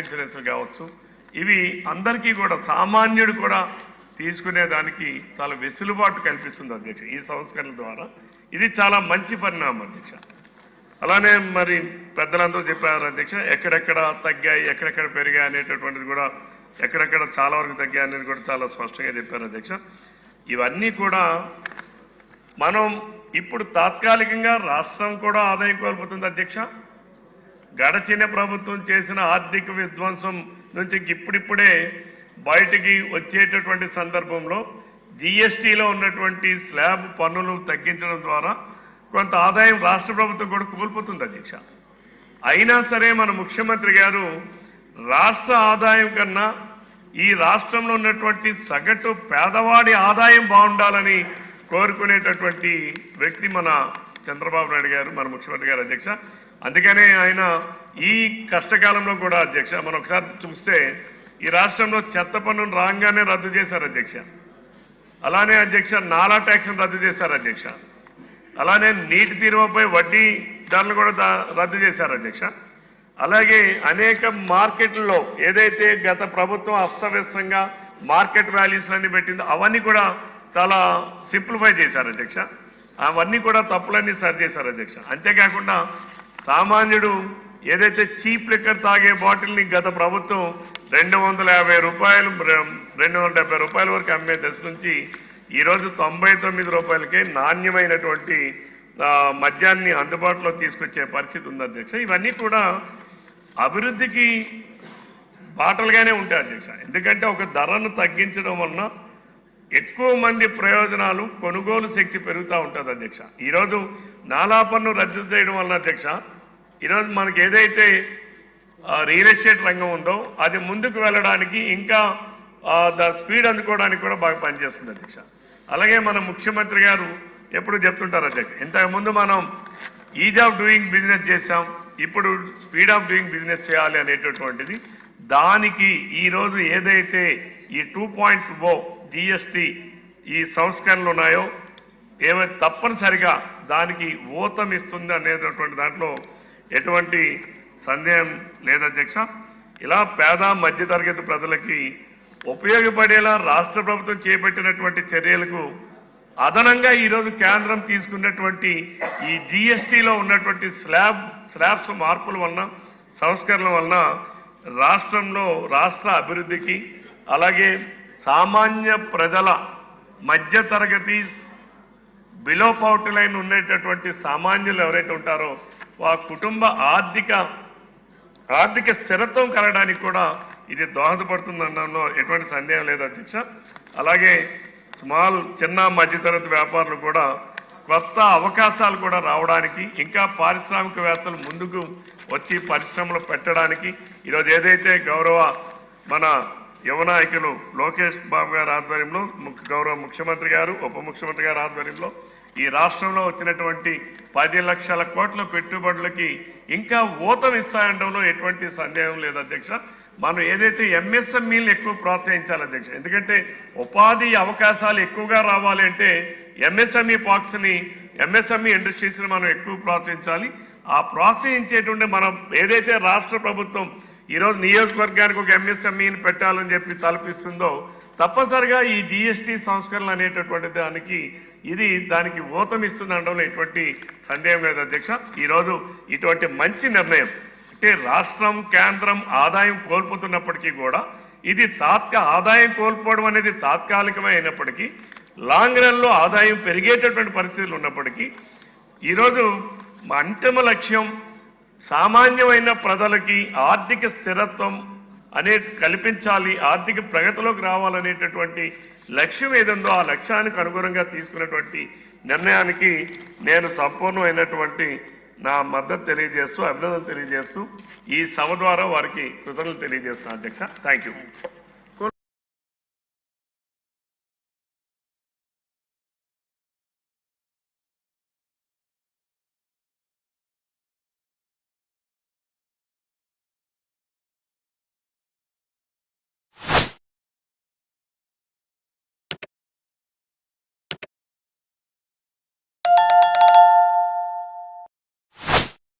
Insurance కావచ్చు. ఇవి అందరికీ కూడా సామాన్యుడు కూడా తీసుకునే దానికి చాలా వెసులుబాటు కల్పిస్తుంది అధ్యక్ష ఈ సంస్కరణల ద్వారా. ఇది చాలా మంచి పరిణామం అధ్యక్ష. అలానే మరి పెద్దలందరూ చెప్పారు అధ్యక్ష ఎక్కడెక్కడ తగ్గాయి ఎక్కడెక్కడ పెరిగాయి అనేటటువంటిది కూడా ఎక్కడెక్కడ చాలా వరకు తగ్గాయి అనేది కూడా చాలా స్పష్టంగా చెప్పారు అధ్యక్ష. ఇవన్నీ కూడా మనం ఇప్పుడు తాత్కాలికంగా రాష్ట్రం కూడా ఆదాయం కోల్పోతుంది అధ్యక్ష. గడచిన ప్రభుత్వం చేసిన ఆర్థిక విధ్వంసం నుంచి ఇప్పుడిప్పుడే బయటికి వచ్చేటటువంటి సందర్భంలో జిఎస్టీలో ఉన్నటువంటి స్లాబ్ పన్నులు తగ్గించడం ద్వారా కొంత ఆదాయం రాష్ట్ర ప్రభుత్వం కూడా కోల్పోతుంది అధ్యక్ష. అయినా సరే మన ముఖ్యమంత్రి గారు రాష్ట్ర ఆదాయం కన్నా ఈ రాష్ట్రంలో ఉన్నటువంటి సగటు పేదవాడి ఆదాయం బాగుండాలని కోరుకునేటటువంటి వ్యక్తి మన చంద్రబాబు నాయుడు గారు మన ముఖ్యమంత్రి గారు అధ్యక్ష. అందుకనే ఆయన ఈ కష్టకాలంలో కూడా అధ్యక్ష మనం ఒకసారి చూస్తే ఈ రాష్ట్రంలో చెత్త పన్నును రాగానే రద్దు చేశారు అధ్యక్ష. అలానే అధ్యక్ష నాలా ట్యాక్స్ను రద్దు చేశారు అధ్యక్ష. అలానే నీటి తీరువపై వడ్డీ ధరలు కూడా రద్దు చేశారు అధ్యక్ష. అలాగే అనేక మార్కెట్లలో ఏదైతే గత ప్రభుత్వం అస్తవ్యస్తంగా మార్కెట్ వాల్యూస్ అన్ని పెట్టిందో అవన్నీ కూడా చాలా సింప్లిఫై చేశారు అధ్యక్ష. అవన్నీ కూడా తప్పులన్నీ సరి చేశారు అధ్యక్ష. అంతేకాకుండా సామాన్యుడు ఏదైతే చీప్ లిక్కర్ తాగే బాటిల్ని గత ప్రభుత్వం రెండు వందల యాభై రూపాయలు రెండు వందల డెబ్బై రూపాయల వరకు అమ్మే దశ నుంచి ఈరోజు తొంభై తొమ్మిది రూపాయలకే నాణ్యమైనటువంటి మద్యాన్ని అందుబాటులో తీసుకొచ్చే పరిస్థితి ఉంది అధ్యక్ష. ఇవన్నీ కూడా అభివృద్ధికి బాటలుగానే ఉంటాయి అధ్యక్ష. ఎందుకంటే ఒక ధరను తగ్గించడం వలన ఎక్కువ మంది ప్రయోజనాలు కొనుగోలు శక్తి పెరుగుతూ ఉంటుంది అధ్యక్ష. ఈరోజు నాలా పన్ను రద్దు చేయడం వల్ల అధ్యక్ష ఈరోజు మనకి ఏదైతే రియల్ ఎస్టేట్ రంగం ఉందో అది ముందుకు వెళ్ళడానికి ఇంకా ద స్పీడ్ అందుకోవడానికి కూడా బాగా పనిచేస్తుంది అధ్యక్ష. అలాగే మన ముఖ్యమంత్రి గారు ఎప్పుడు చెప్తుంటారు అధ్యక్ష ఇంతకుముందు మనం ఈజ్ ఆఫ్ డూయింగ్ బిజినెస్ చేశాం ఇప్పుడు స్పీడ్ ఆఫ్ డూయింగ్ బిజినెస్ చేయాలి అనేటటువంటిది దానికి ఈరోజు ఏదైతే ఈ టూ పాయింట్ ఓ జిఎస్టి ఈ సంస్కరణలు ఉన్నాయో ఏమైతే తప్పనిసరిగా దానికి ఊతం ఇస్తుంది అనేటటువంటి దాంట్లో ఎటువంటి సందేహం లేదు అధ్యక్ష. ఇలా పేద మధ్యతరగతి ప్రజలకి ఉపయోగపడేలా రాష్ట్ర ప్రభుత్వం చేపట్టినటువంటి చర్యలకు అదనంగా ఈరోజు కేంద్రం తీసుకున్నటువంటి ఈ జిఎస్టిలో ఉన్నటువంటి స్లాబ్ స్లాబ్స్ మార్పుల వలన సంస్కరణల వలన రాష్ట్రంలో రాష్ట్ర అభివృద్ధికి అలాగే సామాన్య ప్రజల మధ్య తరగతి బిలో పౌర్టీ లైన్ ఉండేటటువంటి సామాన్యులు ఎవరైతే ఉంటారో ఆ కుటుంబ ఆర్థిక ఆర్థిక స్థిరత్వం కలగడానికి కూడా ఇది దోహదపడుతుందనడంలో ఎటువంటి సందేహం లేదు అధ్యక్ష. అలాగే స్మాల్ చిన్న మధ్యతరగతి వ్యాపారులు కూడా కొత్త అవకాశాలు కూడా రావడానికి ఇంకా పారిశ్రామికవేత్తలు ముందుకు వచ్చి పరిశ్రమలు పెట్టడానికి ఈరోజు ఏదైతే గౌరవ మన యువ నాయకులు లోకేష్ బాబు గారి ఆధ్వర్యంలో ముఖ్య- గౌరవ ముఖ్యమంత్రి గారు ఉప ముఖ్యమంత్రి గారి ఆధ్వర్యంలో ఈ రాష్ట్రంలో వచ్చినటువంటి పది లక్షల కోట్ల పెట్టుబడులకి ఇంకా ఊతం ఇస్తాయండంలో ఎటువంటి సందేహం లేదు అధ్యక్ష. మనం ఏదైతే ఎంఎస్ఎంఈలు ఎక్కువ ప్రోత్సహించాలి అధ్యక్ష ఎందుకంటే ఉపాధి అవకాశాలు ఎక్కువగా రావాలి అంటే ఎంఎస్ఎంఈ పాక్స్ని ఎంఎస్ఎంఈ ఇండస్ట్రీస్ని మనం ఎక్కువ ప్రోత్సహించాలి. ఆ ప్రోత్సహించేటువంటి మనం ఏదైతే రాష్ట్ర ప్రభుత్వం ఈరోజు నియోజకవర్గానికి ఒక ఎంఎస్ఎంఈని పెట్టాలని చెప్పి తలపిస్తుందో తప్పనిసరిగా ఈ జిఎస్టి సంస్కరణలు అనేటటువంటి దానికి ఇది దానికి ఊతమిస్తుంది అనడంలో ఎటువంటి సందేహం లేదు అధ్యక్ష. ఈరోజు ఇటువంటి మంచి నిర్ణయం అంటే రాష్ట్రం కేంద్రం ఆదాయం కోల్పోతున్నప్పటికీ కూడా ఇది తాత్క ఆదాయం కోల్పోవడం అనేది తాత్కాలికమే అయినప్పటికీ లాంగ్ రన్లో ఆదాయం పెరిగేటటువంటి పరిస్థితులు ఉన్నప్పటికీ ఈరోజు అంతిమ లక్ష్యం సామాన్యమైన ప్రజలకి ఆర్థిక స్థిరత్వం అనే కల్పించాలి ఆర్థిక ప్రగతిలోకి రావాలనేటటువంటి లక్ష్యం ఏదందో ఆ లక్ష్యానికి అనుగుణంగా తీసుకున్నటువంటి నిర్ణయానికి నేను సంపూర్ణమైనటువంటి నా మద్దతు తెలియజేస్తూ అభినందనలు తెలియజేస్తూ ఈ సభ ద్వారా వారికి కృతజ్ఞతలు తెలియజేస్తున్నాను అధ్యక్ష. Thank you